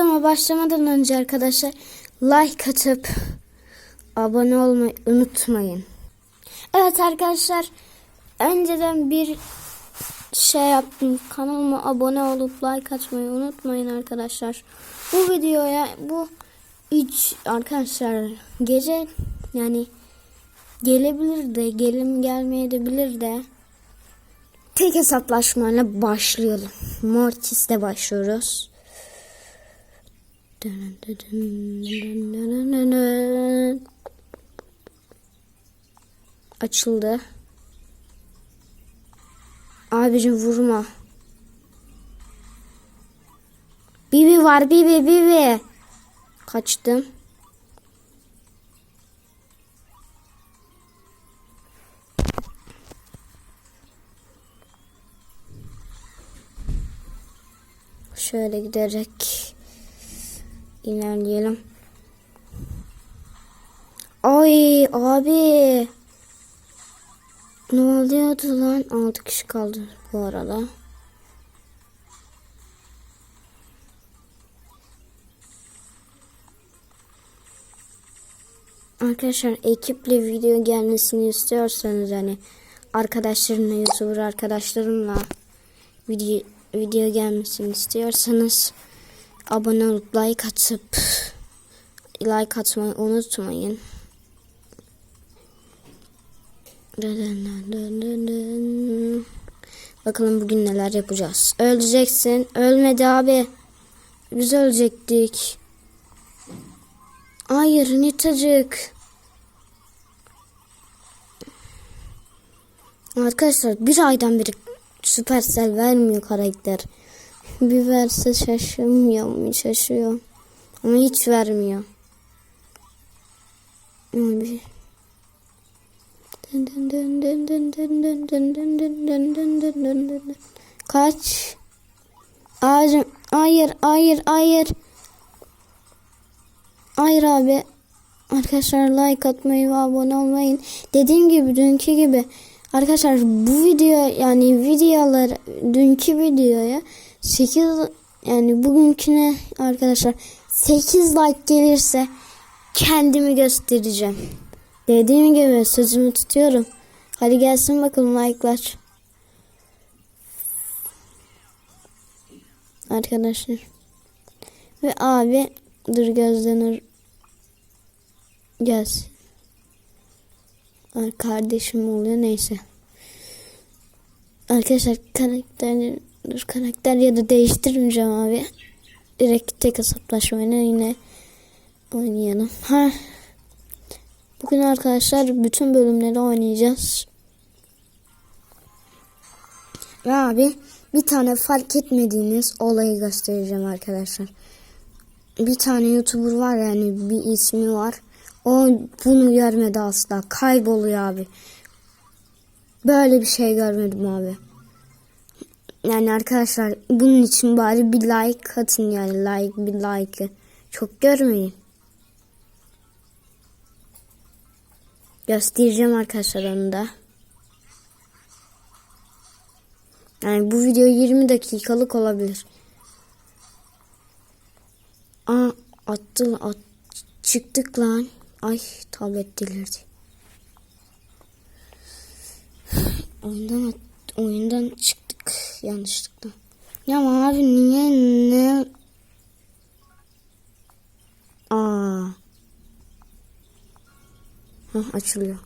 videoma başlamadan önce arkadaşlar like atıp abone olmayı unutmayın. Evet arkadaşlar önceden bir şey yaptım. Kanalıma abone olup like atmayı unutmayın arkadaşlar. Bu videoya bu 3 arkadaşlar gece yani gelebilir de gelim gelmeyebilir de tek hesaplaşmayla başlayalım. Mortis'te başlıyoruz. Açıldı. Abicim vurma. Bibi var Bibi Bibi. Kaçtım. Şöyle giderek ilerleyelim. Ay abi. Ne oluyordu lan? 6 kişi kaldı bu arada. Arkadaşlar ekiple video gelmesini istiyorsanız hani arkadaşlarımla YouTuber arkadaşlarımla video video gelmesini istiyorsanız abone olup like atıp like atmayı unutmayın. Bakalım bugün neler yapacağız. Öleceksin. Ölmedi abi. Biz ölecektik. Hayır Nitacık. Arkadaşlar bir aydan beri Supercell vermiyor karakter. Bir verse şaşırmıyor mu? Şaşıyor. Ama hiç vermiyor. Abi. Kaç? Ağacım. Hayır, hayır, hayır. Hayır abi. Arkadaşlar like atmayı ve abone olmayın. Dediğim gibi dünkü gibi. Arkadaşlar bu video yani videolar dünkü videoya 8 yani bugünküne arkadaşlar 8 like gelirse kendimi göstereceğim. Dediğim gibi sözümü tutuyorum. Hadi gelsin bakalım like'lar. Arkadaşlar. Ve abi dur gözlenir gelsin. Kardeşim oluyor neyse. Arkadaşlar karakter dur karakter ya da değiştirmeyeceğim abi. Direkt tek hesaplaşmayla yine oynayalım. Ha. Bugün arkadaşlar bütün bölümleri oynayacağız. Ve abi bir tane fark etmediğiniz olayı göstereceğim arkadaşlar. Bir tane YouTuber var yani bir ismi var. O bunu görmedi asla. Kayboluyor abi. Böyle bir şey görmedim abi. Yani arkadaşlar bunun için bari bir like atın yani like bir like. Çok görmeyin. Göstereceğim arkadaşlar onu da. Yani bu video 20 dakikalık olabilir. Aa attı at, çıktık lan. Ay tablet delirdi. Oyundan oyundan çıktık yanlışlıkla. Ya abi niye ne? Aa. Hah açılıyor.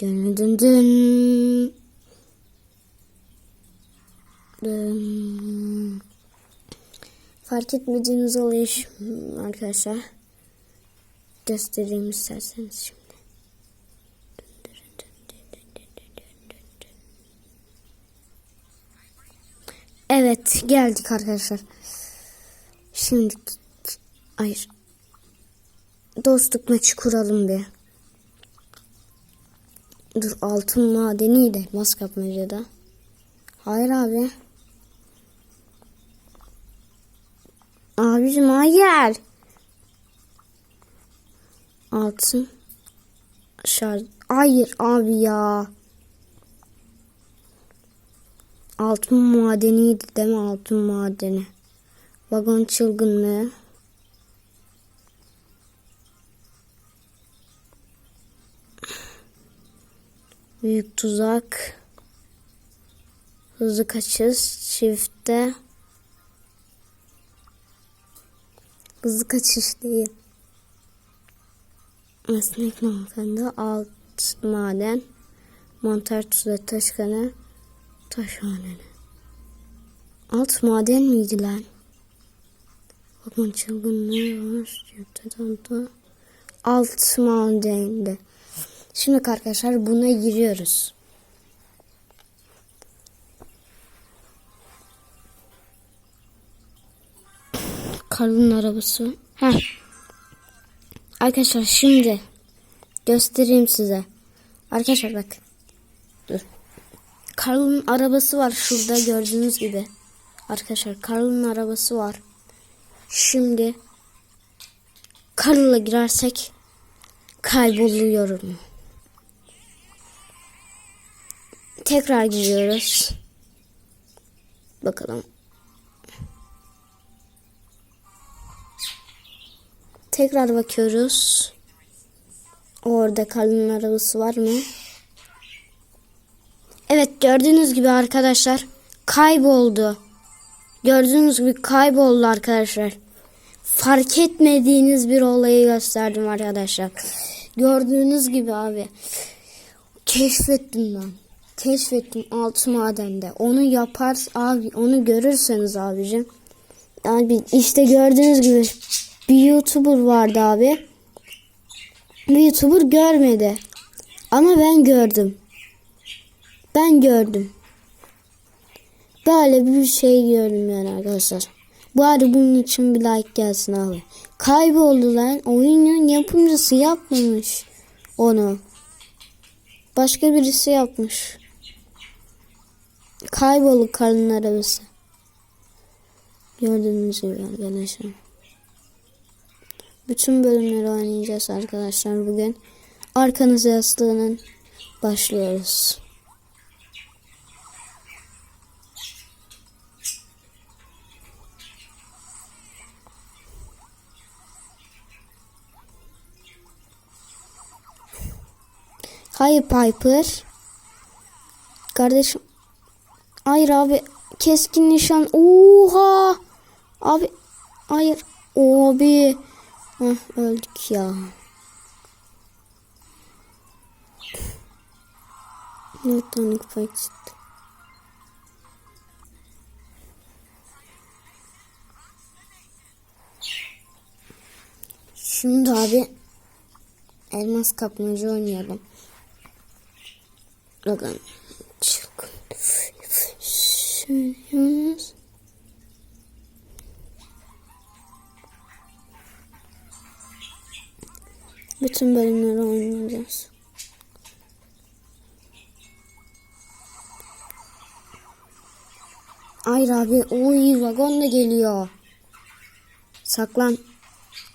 Dın dın dın. Dın. Fark etmediğiniz şimdi arkadaşlar göstereyim isterseniz şimdi. Geldik arkadaşlar. Şimdi hayır. Dostluk maçı kuralım bir. Dur altın madeniydi elmas kapmacada. Hayır abi. Abicim hayır. Altın. Şarj. Hayır abi ya. Altın madeniydi değil mi? Altın madeni. Vagon çılgınlığı. Büyük tuzak. Hızlı kaçış. Çifte. Hızlı kaçış değil. Esnek hanımefendi. Alt maden. Mantar tuzu taşkanı. Taş madeni. Alt maden miydi lan? Bakın çılgınlığı var. Alt madendi. Şimdi arkadaşlar buna giriyoruz. Karl'ın arabası. Heh. Arkadaşlar şimdi göstereyim size. Arkadaşlar bak. Dur. Karl'ın arabası var şurada gördüğünüz gibi. Arkadaşlar Karl'ın arabası var. Şimdi Karl'la girersek kayboluyorum. Tekrar giriyoruz. Bakalım. Tekrar bakıyoruz. Orada Karl'ın arabası var mı? Gördüğünüz gibi arkadaşlar kayboldu. Gördüğünüz gibi kayboldu arkadaşlar. Fark etmediğiniz bir olayı gösterdim arkadaşlar. Gördüğünüz gibi abi. Keşfettim ben. Keşfettim altı madende. Onu yapar abi onu görürseniz abicim. Abi işte gördüğünüz gibi bir YouTuber vardı abi. Bir YouTuber görmedi. Ama ben gördüm. Ben gördüm. Böyle bir şey gördüm yani arkadaşlar. Bari bunun için bir like gelsin abi. Kayboldu lan. Oyunun yapımcısı yapmamış onu. Başka birisi yapmış. Kayboldu karın arabası. Gördüğünüz gibi arkadaşlar. Bütün bölümleri oynayacağız arkadaşlar bugün. Arkanız yastığının başlıyoruz. Hayır Piper. Kardeşim. Hayır abi. Keskin nişan. Oha. Abi. Hayır. Abi. Heh, öldük ya. Dört tane kupa. Şimdi abi elmas kapmaca oynayalım. Bakın. Çok. Söylüyoruz. Bütün bölümleri oynayacağız. Hayır abi. Oy vagon da geliyor. Saklan.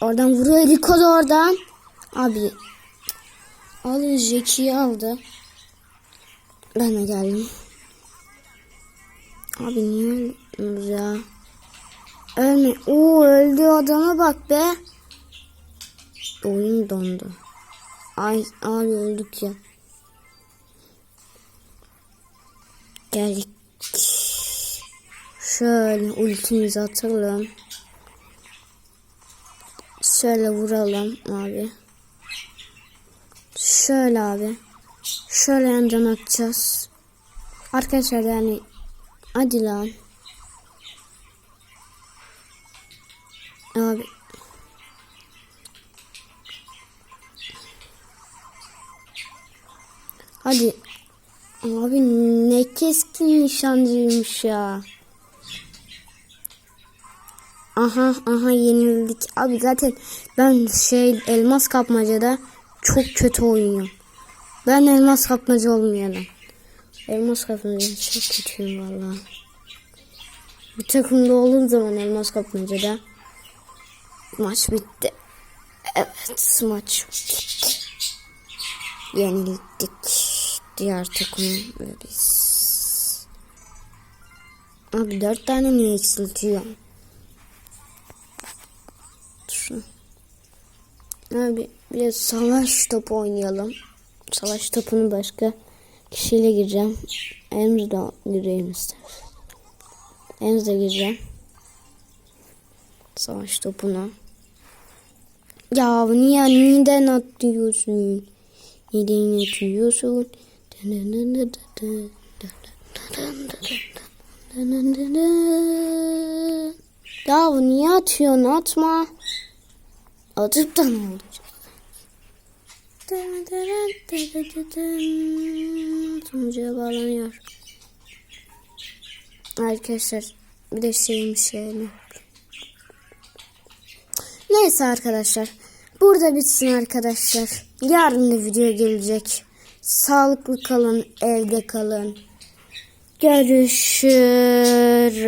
Oradan vuruyor Rico da oradan. Abi. Alın Jackie'yi aldı. Ben de geldim. Abi niye öldünüz ya? Ölme. Oo öldü adama bak be. Oyun dondu. Ay abi öldük ya. Geldik. Şöyle ultimizi atalım. Şöyle vuralım abi. Şöyle abi. Şöyle yandan atacağız. Arkadaşlar yani hadi lan. Abi. Hadi. Abi ne keskin nişancıymış ya. Aha aha yenildik. Abi zaten ben şey elmas kapmacada çok kötü oynuyorum. Ben elmas kapmacı olmayalım. Elmas kapmacada çok kötüyüm valla. Bir takımda olduğum zaman elmas kapmacada maç bitti. Evet maç bitti. Yenildik. Diğer takım biz. Abi dört tane niye eksiltiyor? Abi bir de savaş topu oynayalım. Savaş topunu başka kişiyle gireceğim. Emre de gireyim ister. Emre de gireceğim. Savaş topuna. Ya niye neden atıyorsun? Neden atıyorsun? Ya niye atıyorsun? Atma. Atıp da ne olacak? Sonuca bağlanıyor. Arkadaşlar bir de şeymiş şeyini. Neyse arkadaşlar. Burada bitsin arkadaşlar. Yarın da video gelecek. Sağlıklı kalın. Evde kalın. Görüşürüz.